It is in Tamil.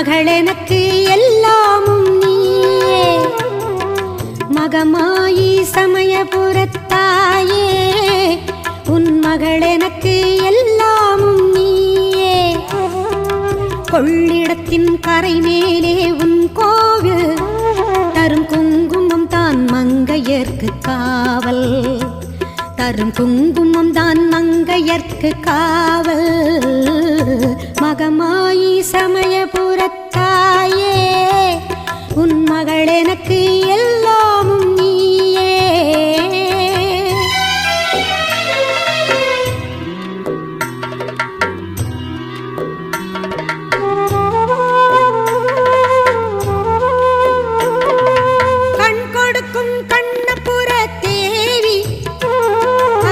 மகள் எல்லாமும் நீயே. மகமாயி சமயபுரத்தாயே உன் மகள் எல்லாமும் நீயே. கொள்ளிடத்தின் கரை மேலே உன் கோவில். தரும் குங்குமம் தான் மங்கையர்க்கு காவல். தரும் குங்குமம் தான் மங்கையர்க்கு காவல். மகமாயி சமய எனக்கு எல்லாமும் நீயே. கண் கொடுக்கும் கண்ண